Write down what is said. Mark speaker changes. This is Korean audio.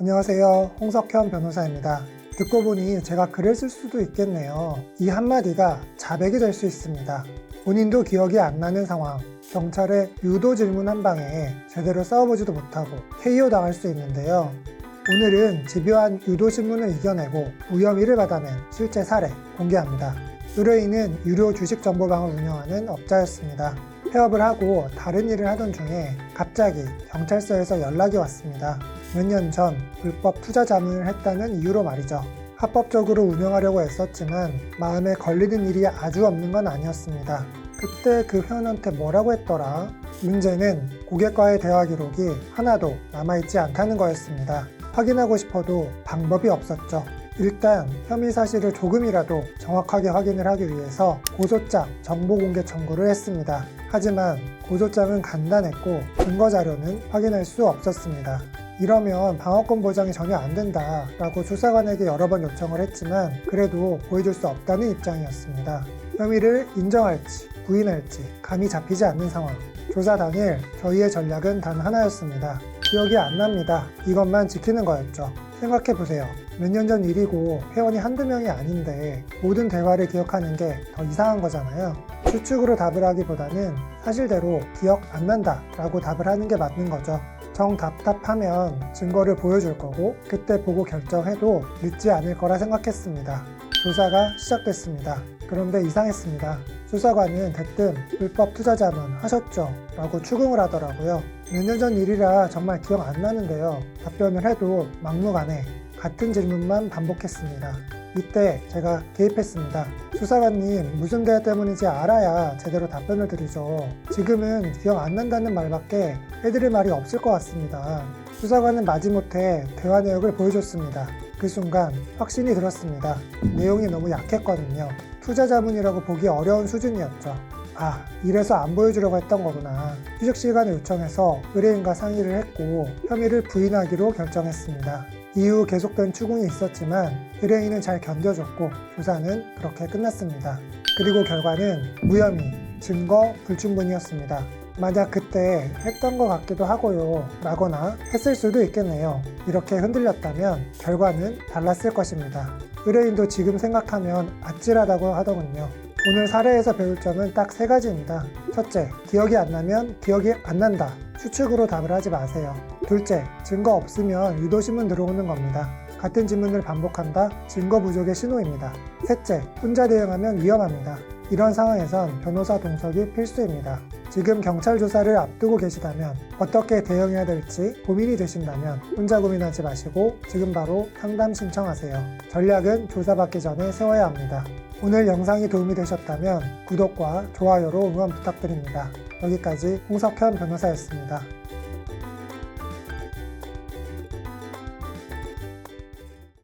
Speaker 1: 안녕하세요. 홍석현 변호사입니다. 듣고 보니 제가 글을 쓸 수도 있겠네요. 이 한마디가 자백이 될 수 있습니다. 본인도 기억이 안 나는 상황, 경찰에 유도 질문 한 방에 제대로 싸워보지도 못하고 KO 당할 수 있는데요. 오늘은 집요한 유도 신문을 이겨내고 무혐의를 받아낸 실제 사례 공개합니다. 의뢰인은 유료 주식 정보방을 운영하는 업자였습니다. 폐업을 하고 다른 일을 하던 중에 갑자기 경찰서에서 연락이 왔습니다. 몇 년 전 불법 투자 자문을 했다는 이유로 말이죠. 합법적으로 운영하려고 애썼지만 마음에 걸리는 일이 아주 없는 건 아니었습니다. 그때 그 회원한테 뭐라고 했더라? 문제는 고객과의 대화 기록이 하나도 남아있지 않다는 거였습니다. 확인하고 싶어도 방법이 없었죠. 일단 혐의 사실을 조금이라도 정확하게 확인을 하기 위해서 고소장 정보 공개 청구를 했습니다. 하지만 고소장은 간단했고 근거 자료는 확인할 수 없었습니다. 이러면 방어권 보장이 전혀 안 된다 라고 조사관에게 여러 번 요청을 했지만 그래도 보여줄 수 없다는 입장이었습니다. 혐의를 인정할지 부인할지 감이 잡히지 않는 상황. 조사 당일 저희의 전략은 단 하나였습니다. 기억이 안 납니다. 이것만 지키는 거였죠. 생각해 보세요. 몇 년 전 일이고 회원이 한두 명이 아닌데 모든 대화를 기억하는 게 더 이상한 거잖아요. 추측으로 답을 하기보다는 사실대로 기억 안 난다 라고 답을 하는 게 맞는 거죠. 정 답답하면 증거를 보여줄 거고 그때 보고 결정해도 늦지 않을 거라 생각했습니다. 조사가 시작됐습니다. 그런데 이상했습니다. 수사관은 대뜸 불법 투자 자문 하셨죠? 라고 추궁을 하더라고요. 몇 년 전 일이라 정말 기억 안 나는데요. 답변을 해도 막무가내 같은 질문만 반복했습니다. 이때 제가 개입했습니다. 수사관님, 무슨 대화 때문인지 알아야 제대로 답변을 드리죠. 지금은 기억 안 난다는 말밖에 해드릴 말이 없을 것 같습니다. 수사관은 마지못해 대화 내역을 보여줬습니다. 그 순간 확신이 들었습니다. 내용이 너무 약했거든요. 투자 자문이라고 보기 어려운 수준이었죠. 아, 이래서 안 보여주려고 했던 거구나. 휴식 시간을 요청해서 의뢰인과 상의를 했고 혐의를 부인하기로 결정했습니다. 이후 계속된 추궁이 있었지만 의뢰인은 잘 견뎌줬고 조사는 그렇게 끝났습니다. 그리고 결과는 무혐의, 증거 불충분이었습니다. 만약 그때 했던 것 같기도 하고요 라거나 했을 수도 있겠네요. 이렇게 흔들렸다면 결과는 달랐을 것입니다. 의뢰인도 지금 생각하면 아찔하다고 하더군요. 오늘 사례에서 배울 점은 딱 세 가지입니다. 첫째, 기억이 안 나면 기억이 안 난다. 추측으로 답을 하지 마세요. 둘째, 증거 없으면 유도신문 들어오는 겁니다. 같은 질문을 반복한다? 증거 부족의 신호입니다. 셋째, 혼자 대응하면 위험합니다. 이런 상황에선 변호사 동석이 필수입니다. 지금 경찰 조사를 앞두고 계시다면 어떻게 대응해야 될지 고민이 되신다면 혼자 고민하지 마시고 지금 바로 상담 신청하세요. 전략은 조사받기 전에 세워야 합니다. 오늘 영상이 도움이 되셨다면 구독과 좋아요로 응원 부탁드립니다. 여기까지 홍석현 변호사였습니다.